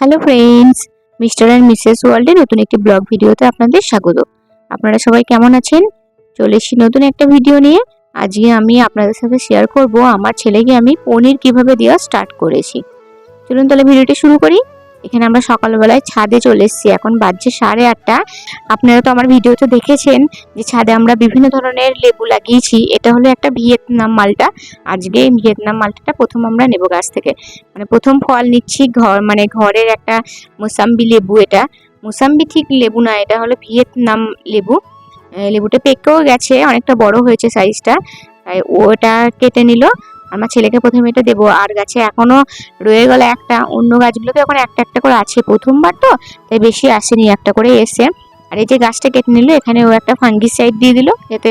Hello friends mister and missus ওয়ার্ল্ডের নতুন একটি ব্লগ ভিডিওতে আপনাদের স্বাগত। আপনারা সবাই কেমন আছেন? চলে এসেছি নতুন একটা ভিডিও নিয়ে। আজকে আমি আপনাদের সাথে শেয়ার করব আমার ছেলেকে আমি পনির কীভাবে দেওয়া স্টার্ট করেছি। চলুন তাহলে ভিডিওটি শুরু করি। এখানে আমরা সকালবেলায় ছাদে চলে এসেছি। এখন বাজছে সাড়ে আটটা। আপনারা তো আমার ভিডিওতে দেখেছেন যে ছাদে আমরা বিভিন্ন ধরনের লেবু লাগিয়েছি। এটা হলো একটা ভিয়েতনাম মালটা। আজকে ভিয়েতনাম মালটাটা প্রথম আমরা নেব গাছ থেকে। মানে প্রথম ফল নিচ্ছি ঘর মানে ঘরের একটা মোসাম্বি লেবু এটা। মোসাম্বি ঠিক লেবু না, এটা হলো ভিয়েতনাম লেবু। লেবুটা পেকেও গেছে, অনেকটা বড় হয়েছে সাইজটা তাই ওটা কেটে নিল। আমার ছেলেকে প্রথমে এটা দেবো। আর গাছে এখনও রয়ে গেল একটা, অন্য গাছগুলোতে এখন একটা একটা করে আছে। প্রথমবার তো, তাই বেশি আসেনি, একটা করে এসে। আর এই যে গাছটা কেটে নিল, এখানে ও একটা ফাঙ্গিসাইড দিয়ে দিল, যাতে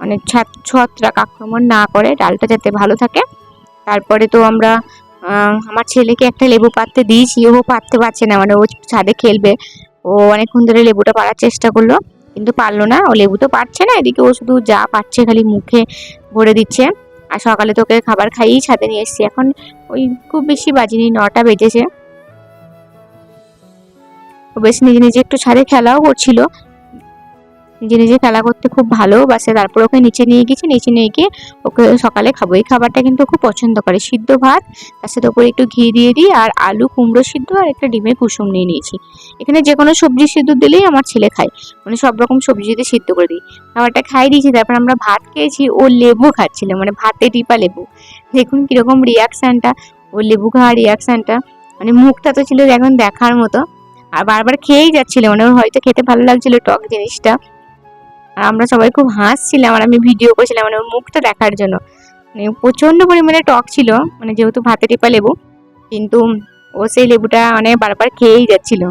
মানে ছাত ছত্রাক আক্রমণ না করে, ডালটা যাতে ভালো থাকে। তারপরে তো আমরা আমার ছেলেকে একটা লেবু পাততে দিয়েছি, ও পাততে পারছে না মানে ও ছাদে খেলবে। ও অনেকক্ষণ ধরে লেবুটা পাড়ার চেষ্টা করল, কিন্তু পারল না। ও লেবু তো পারছে না, এদিকে ও শুধু যা পাচ্ছে খালি মুখে ভরে দিচ্ছে। আর সকালে তোকে খাবার খাইয়েই ছাদে নিয়ে এসেছি। এখন ওই খুব বেশি বাজিনি, নটা বেজেছে। বেশ নিজে নিজে একটু ছাদে খেলাও করছিল। নিজে নিজে খেলা করতে খুব ভালোবাসে তারপর ওকে নিচে নিয়ে গেছি নিচে নিয়ে গিয়ে ওকে সকালে খাব। এই খাবারটা কিন্তু খুব পছন্দ করে, সিদ্ধ ভাত। তার সাথে ওপরে একটু ঘি দিয়ে দিই, আর আলু কুমড়ো সিদ্ধ আর একটা ডিমের কুসুম নিয়ে নিয়েছি। এখানে যে কোনো সবজি সিদ্ধ দিলেই আমার ছেলে খায়। মানে সব রকম সবজি দিয়ে সিদ্ধ করে দিই। খাবারটা খাই দিয়েছি, তারপর আমরা ভাত খেয়েছি। ও লেবু খাচ্ছিল মানে ভাতে টিপা লেবু। দেখুন কীরকম রিয়াকশানটা ও লেবু খাওয়ার রিয়াকশানটা মানে মুখটা তো ছিল এখন দেখার মতো। আর বারবার খেয়েই যাচ্ছিল মানে ওর হয়তো খেতে ভালো লাগছিল টক জিনিসটা। আমরা সবাই খুব হাসছিলাম আর আমি ভিডিও করছিলাম মানে ওর মুখটা দেখার জন্য। মানে প্রচণ্ড পরিমাণে টক ছিল মানে যেহেতু ভাতে টিপা লেবু, কিন্তু ও সেই লেবুটা মানে বারবার খেয়েই যাচ্ছিল।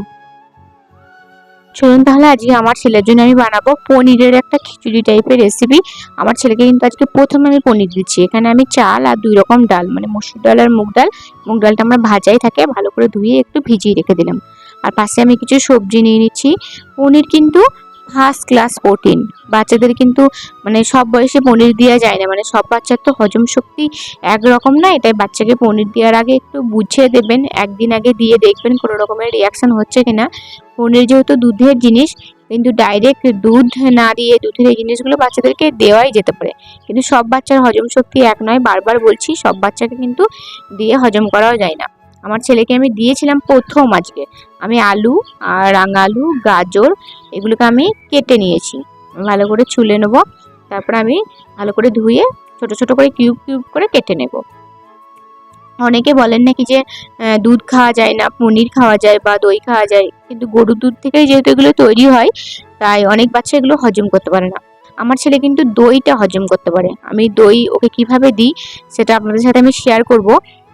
চলুন তাহলে আজকে আমার ছেলের জন্য আমি বানাবো পনিরের একটা খিচুড়ি টাইপের রেসিপি আমার ছেলেকে কিন্তু আজকে প্রথমে আমি পনির দিচ্ছি। এখানে আমি চাল আর দুই রকম ডাল মানে মসুর ডাল আর মুগ ডাল। মুগ ডালটা আমরা ভাজাই থাকে, ভালো করে ধুয়ে একটু ভিজিয়ে রেখে দিলাম। আর পাশে আমি কিছু সবজি নিয়ে নিচ্ছি। পনির কিন্তু ফার্স্ট ক্লাস প্রোটিন বাচ্চাদের কিন্তু মানে সব বয়সে পনির দেওয়া যায় না। মানে সব বাচ্চার তো হজম শক্তি একরকম না। এটাই বাচ্চাকে পনির দেওয়ার আগে একটু বুঝিয়ে দেবেন। একদিন আগে দিয়ে দেখবেন কোনো রকমের রিয়াকশন হচ্ছে কিনা। পনির যেহেতু দুধের জিনিস, কিন্তু ডাইরেক্ট দুধ না দিয়ে দুধের এই জিনিসগুলো বাচ্চাদেরকে দেওয়াই যেতে পারে। কিন্তু সব বাচ্চার হজম শক্তি এক নয়। বারবার বলছি, সব বাচ্চাকে কিন্তু দিয়ে হজম করাও যায় না। আমার ছেলেকে আমি দিয়েছিলাম প্রথম আজকে। আমি আলু আর রাঙা আলু গাজর এগুলোকে আমি কেটে নিয়েছি। ভালো করে ছুলে নেব, তারপর আমি ভালো করে ধুয়ে ছোট ছোট করে কিউব কিউব করে কেটে নেব। অনেকে বলেন নাকি যে দুধ খাওয়া যায় না, পনির খাওয়া যায় বা দই খাওয়া যায়, কিন্তু গরুর দুধ থেকেই যেহেতু এগুলো তৈরি হয়, তাই অনেক বাচ্চা এগুলো হজম করতে পারে না। আমার ছেলে কিন্তু দইটা হজম করতে পারে। আমি দই ওকে কীভাবে দিই, সেটা আপনাদের সাথে আমি শেয়ার করব।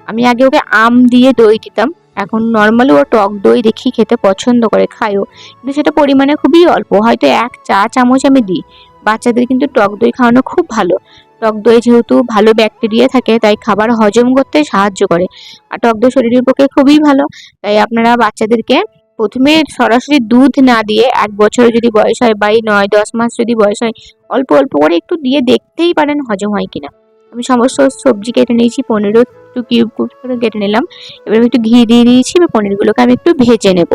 আমি আগে ওকে আম দিয়ে দই দিতাম। এখন নর্মালি ও টক দই দেখি খেতে পছন্দ করে, খায়ও। কিন্তু সেটা পরিমাণে খুবই অল্প, হয়তো এক চা চামচ আমি দিই। বাচ্চাদের কিন্তু টক দই খাওয়ানো খুব ভালো। টক দই যেহেতু ভালো ব্যাকটেরিয়া থাকে, তাই খাবার হজম করতে সাহায্য করে। আর টক দই শরীরের পক্ষে খুবই ভালো। তাই আপনারা বাচ্চাদেরকে প্রথমে সরাসরি দুধ না দিয়ে এক বছরে যদি বয়স হয় বা এই নয়, দশ মাস যদি বয়স হয়, অল্প অল্প করে একটু দিয়ে দেখতেই পারেন হজম হয় কিনা। আমি সমস্ত সবজি কেটে নিয়েছি, পনেরো একটু কিউব করে কেটে নিলাম। এবার আমি একটু ঘি দিয়ে দিয়েছি, এবার পনিরগুলোকে আমি একটু ভেজে নেব।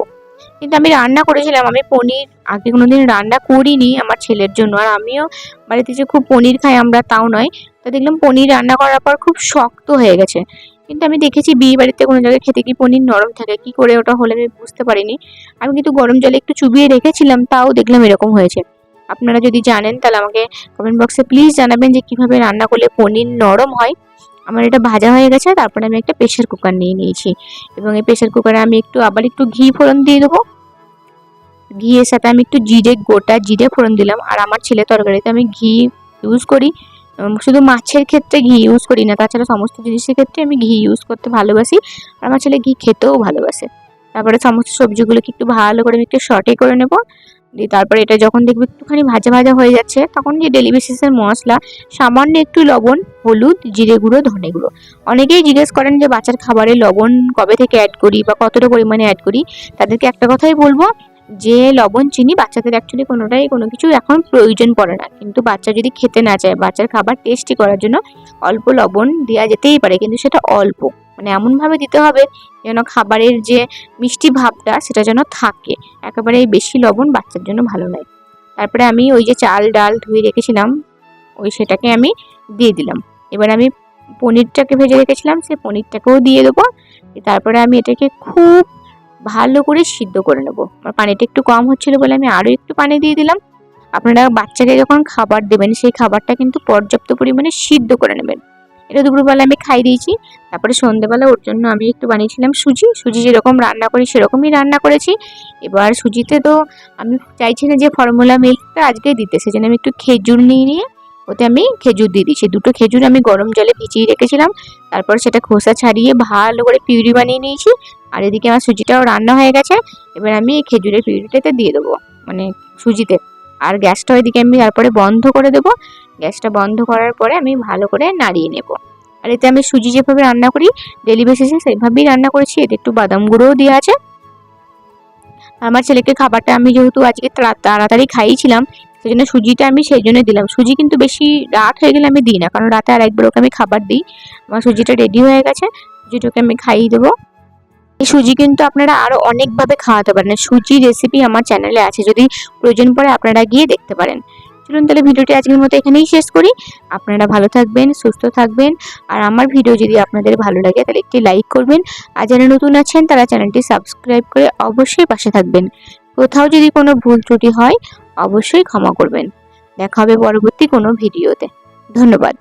কিন্তু আমি রান্না করেছিলাম, আমি পনির আগে কোনোদিন রান্না করিনি আমার ছেলের জন্য। আর আমিও বাড়িতে যে খুব পনির খাই আমরা, তাও নয়। তো দেখলাম পনির রান্না করার পর খুব শক্ত হয়ে গেছে। কিন্তু আমি দেখেছি বিয়ে বাড়িতে কোনো জায়গায় খেতে কি পনির নরম থাকে। কি করে ওটা হলে আমি বুঝতে পারিনি। আমি কিন্তু গরম জলে একটু চুবিয়ে রেখেছিলাম, তাও দেখলাম এরকম হয়েছে। আপনারা যদি জানেন তাহলে আমাকে কমেন্ট বক্সে প্লিজ জানাবেন যে কীভাবে রান্না করলে পনির নরম হয়। আমার এটা ভাজা হয়ে গেছে, তারপরে আমি একটা প্রেশার কুকার নিয়ে নিয়েছি। এবং এই প্রেশার কুকারে আমি একটু আবার একটু ঘি ফোড়ন দিয়ে দেবো। ঘিয়ের সাথে আমি একটু জিরে, গোটা জিরে ফোড়ন দিলাম। আর আমার ছেলে তরকারিতে আমি ঘি ইউজ করি। শুধু মাছের ক্ষেত্রে ঘি ইউজ করি না, তাছাড়া সমস্ত জিনিসের ক্ষেত্রে আমি ঘি ইউজ করতে ভালোবাসি। আর আমার ছেলে ঘি খেতেও ভালোবাসে। তারপরে সমস্ত সবজিগুলোকে একটু ভালো করে আমি একটু শর্টে করে নেব। দিয়ে তারপরে এটা যখন দেখবে একটুখানি ভাজা ভাজা হয়ে যাচ্ছে, তখন যে ডেলি বেসিসের মশলা, সামান্য একটু লবণ, হলুদ, জিরে গুঁড়ো, ধনে গুঁড়ো। অনেকেই জিজ্ঞেস করেন যে বাচ্চার খাবারে লবণ কবে থেকে অ্যাড করি বা কতটা পরিমাণে অ্যাড করি? তাদেরকে একটা কথাই বলব, যে লবণ, চিনি বাচ্চাদের অ্যাকচুয়ালি কোনোটাই কোনো কিছু এখন প্রয়োজন পড়ে না। কিন্তু বাচ্চা যদি খেতে না চায়, বাচ্চার খাবার টেস্টি করার জন্য অল্প লবণ দেওয়া যেতেই পারে, কিন্তু সেটা অল্প। মানে এমনভাবে দিতে হবে যেন খাবারের যে মিষ্টি ভাবটা সেটা যেন থাকে। একেবারে বেশি লবণ বাচ্চার জন্য ভালো নয়। তারপরে আমি ওই যে চাল, ডাল ধুয়ে রেখেছিলাম, ওই সেটাকে আমি দিয়ে দিলাম। এবার আমি পনিরটাকে ভেজে রেখেছিলাম সে পনিরটাকেও দিয়ে দেবো। তারপরে আমি এটাকে খুব ভালো করে সিদ্ধ করে নেব। আমার পানিটা একটু কম হচ্ছিল বলে আমি আরও একটু পানি দিয়ে দিলাম। আপনারা বাচ্চাকে যখন খাবার দেবেন, সেই খাবারটা কিন্তু পর্যাপ্ত পরিমাণে সিদ্ধ করে নেবেন। এটা দুপুরবেলা আমি খাই দিয়েছি। তারপরে সন্ধ্যেবেলা ওর জন্য আমি একটু বানিয়েছিলাম সুজি। সুজি যেরকম রান্না করি সেরকমই রান্না করেছি। এবার সুজিতে তো আমি চাইছি না যে ফর্মুলা মিল্কটা আজকে দিতে, সেজন্য আমি একটু খেজুর নিয়ে নিয়ে ওতে আমি খেজুর দিয়ে দিচ্ছি দুটো খেজুর আমি গরম জলে ভিজিয়ে রেখেছিলাম। তারপর সেটা খোসা ছাড়িয়ে ভালো করে পিউরি বানিয়ে নিয়েছি। আর এদিকে আমার সুজিটাও রান্না হয়ে গেছে। এবার আমি খেজুরের পিউরিটাতে দিয়ে দেবো মানে সুজিতে। আর গ্যাসটা ওইদিকে আমি তারপরে বন্ধ করে দেবো। গ্যাসটা বন্ধ করার পরে আমি ভালো করে নাড়িয়ে নেব। আর এতে আমি সুজি যেভাবে রান্না করি, ডেলি বেসিসে সেইভাবেই রান্না করেছি। এতে একটু বাদাম গুঁড়োও দেওয়া আছে। আমার ছেলেকে খাবারটা আমি যেহেতু আজকে তাড়াতাড়ি খাইয়েছিলাম সেই জন্য সুজিটা আমি সেই জন্য দিলাম। সুজি কিন্তু বেশি রাত হয়ে গেলে আমি দিই না, কারণ রাতে আর একবার ওকে আমি খাবার দিই। আমার সুজিটা রেডি হয়ে গেছে, সুজিটাকে আমি খাইয়ে দেবো। এই সুজি কিন্তু আপনারা আরও অনেকভাবে খাওয়াতে পারেন। সুজি রেসিপি আমার চ্যানেলে আছে, যদি প্রয়োজন পড়ে আপনারা গিয়ে দেখতে পারেন। চলুন তাহলে ভিডিওটি আজকের মতো এখানেই শেষ করি। আপনারা ভালো থাকবেন, সুস্থ থাকবেন, আর আমার ভিডিও যদি আপনাদের ভালো লাগে তাহলে একটি লাইক করবেন। আর যারা নতুন আছেন তারা চ্যানেলটি সাবস্ক্রাইব করে অবশ্যই পাশে থাকবেন। কোথাও যদি কোনো ভুল ত্রুটি হয়, অবশ্যই ক্ষমা করবেন। দেখা হবে পরবর্তী কোনো ভিডিওতে। ধন্যবাদ।